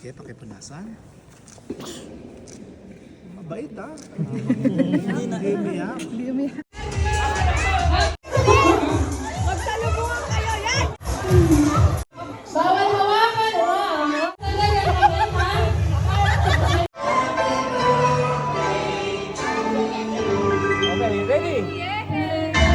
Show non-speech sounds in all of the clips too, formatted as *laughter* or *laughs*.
Okay, pakipunasan. Mabait ah. Hindi na umiyak. Bawal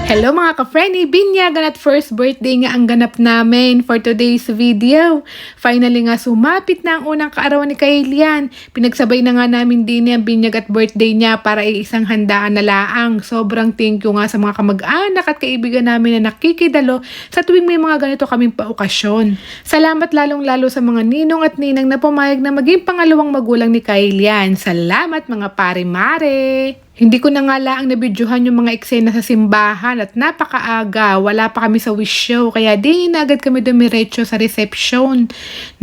Hello mga ka-friendly, binyagan at first birthday nga ang ganap namin for today's video. Finally nga sumapit na ang unang kaarawan ni Kailian. Pinagsabay na nga namin din ang binyag at birthday niya para iisang handaan na laang. Sobrang thank you nga sa mga kamag-anak at kaibigan namin na nakikidalo sa tuwing may mga ganito kaming paokasyon. Salamat lalong-lalo sa mga ninong at ninang na pumayag na maging pangalawang magulang ni Kailian. Salamat mga pare-mare! Hindi ko na nga laang nabidyohan yung mga eksena sa simbahan at napakaaga. Wala pa kami sa wish show kaya di na agad kami dumiretso sa reception.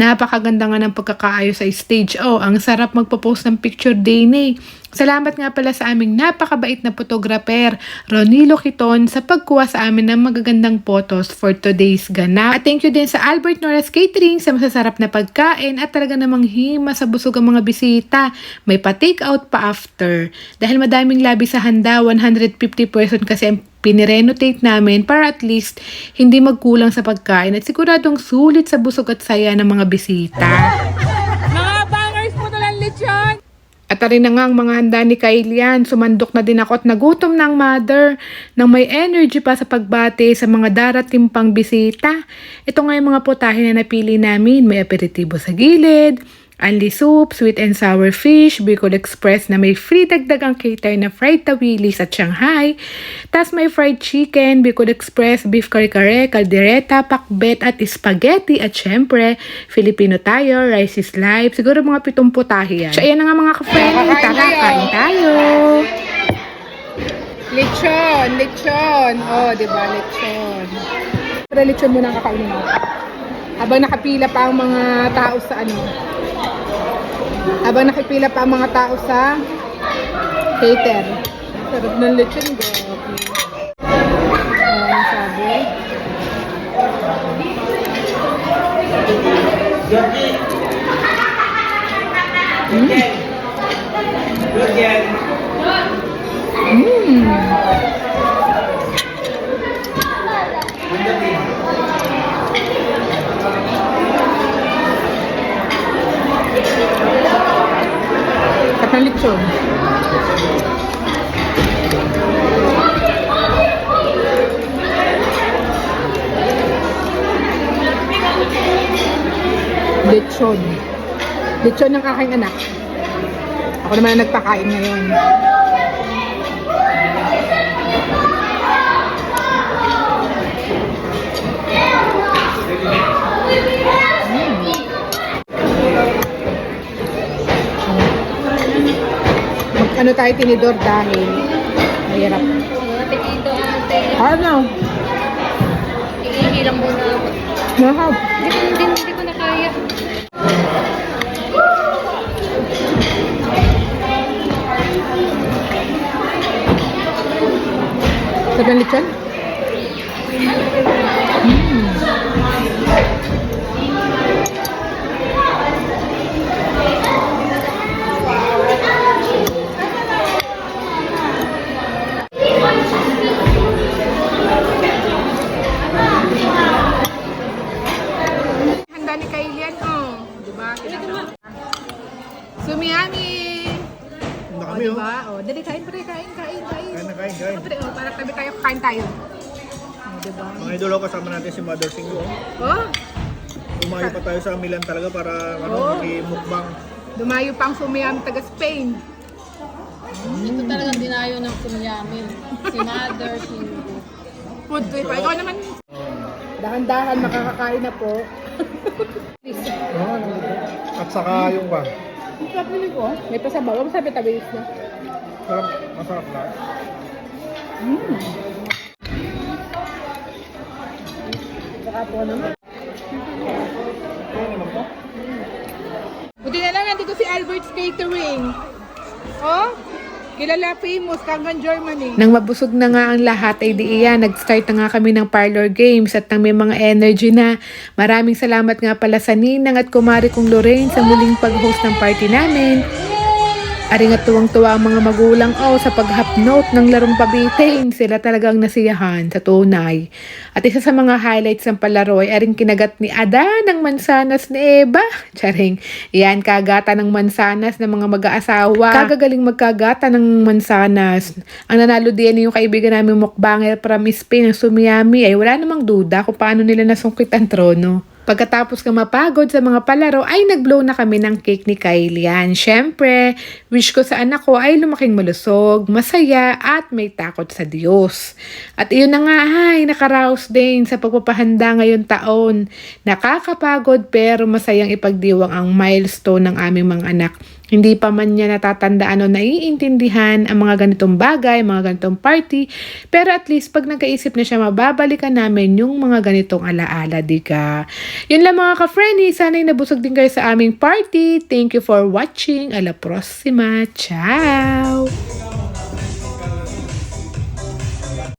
Napakaganda nga ng pagkakaayos sa stage. Oh, ang sarap magpo-post ng picture din eh. Salamat nga pala sa aming napakabait na photographer, Ronilo Kiton, sa pagkuha sa amin ng magagandang photos for today's ganap. At thank you din sa Albert Norris Catering sa masasarap na pagkain at talaga namang hima sa busog ang mga bisita. May pa-take out pa after. Dahil madaming labi sa handa, 150 person kasi ang pinirenotate namin para at least hindi magkulang sa pagkain at siguradong sulit sa busog at saya ng mga bisita. At rin na nga ang mga handa ni Kailian, sumandok na din ako at nagutom ng mother nang may energy pa sa pagbati sa mga darating pang bisita. Ito nga yung mga putahe na napili namin. May aperitibo sa gilid, Anli soup, sweet and sour fish, Bicol Express na may free dagdagang cater na fried tawilis at Shanghai. Tapos may fried chicken, Bicol Express, beef kare-kare, kaldereta, pakbet at spaghetti. At syempre, Filipino tayo, rice is life. Siguro mga pitong putahe yan. So ayan na nga mga ka-friend, tara, kain tayo. Lechon, lechon. Oh, di ba, lechon. Pero lechon muna ang kakainin mo. Habang nakapila pa ang mga tao sa ano. Habang nakipila pa ang mga tao sa cater. Sarap ng lechon, grabe. Oh, ano sabi? Mm. Sarap ng lechon. Lechon. Lechon ng aking anak. Ako naman ang nagpakain ngayon. Ano tayo tinidor dahil mahirap. Apetito ate. Ano? Iihi lang muna ako. Mahab. Hindi ko, hindi, hindi ko na kaya. Sarap ng lechon? Sumiyami! Na Oh, kami oh. diba? Oh, dali, kain pre, kain, kain, kain. Kain na kain, kain. Oh, pre, oh, para tabi tayo, kain tayo. Oh, diba? Mga idolo, kasama natin si Mother Singo. oh. Oh, Umayo pa tayo sa Milan talaga para ano, Oh. mukbang. dumayo pa ang sumiyami taga Spain. Ito talagang dinayo ng kumyamin. Si Mother, si. Food trip. Ikaw naman. Dahan-dahan makakakain na po. Oh, *laughs* At saka yung ba? Ang sarap nila ko. May pasabaw. Ang sabi tabis na. Sarap, masarap na. Mm. Saka po naman. Buti na lang nandito si Albert's Catering. Oh, Kilala famous, hanggang Germany. Nang mabusog na nga ang lahat, ay di iyan, nag-start na nga kami ng parlor games at nang may mga energy na. Maraming salamat nga pala sa Ninang at Kumari kong Lorraine sa muling pag-host ng party namin. Aring at tuwang-tuwa ang mga magulang o sa pag-hapnote ng larong pabitin. Sila talagang nasiyahan sa tunay. At isa sa mga highlights ng palaro ay aring kinagat ni Ada ng mansanas ni Eva. Charing, yan kagata ng mansanas ng mga mag-aasawa. Kagagaling magkagata ng mansanas. Ang nanalo din yung kaibigan namin mukbanger from Spain ng Sumiyami ay wala namang duda kung paano nila nasungkit ang trono. Pagkatapos ka mapagod sa mga palaro ay nag-blow na kami ng cake ni Kylian. Siyempre, wish ko sa anak ko ay lumaking malusog, masaya at may takot sa Diyos. At iyon na nga ay nakaraos din sa pagpapahanda ngayon taon. Nakakapagod pero masayang ipagdiwang ang milestone ng aming mga anak. Hindi pa man niya natatandaan o naiintindihan ang mga ganitong bagay, mga ganitong party. Pero at least pag nagkaisip na siya, mababalikan namin yung mga ganitong alaala, di ka? Yun lang mga ka-friendly. Sana'y nabusog din kayo sa aming party. Thank you for watching. A la próxima. Ciao!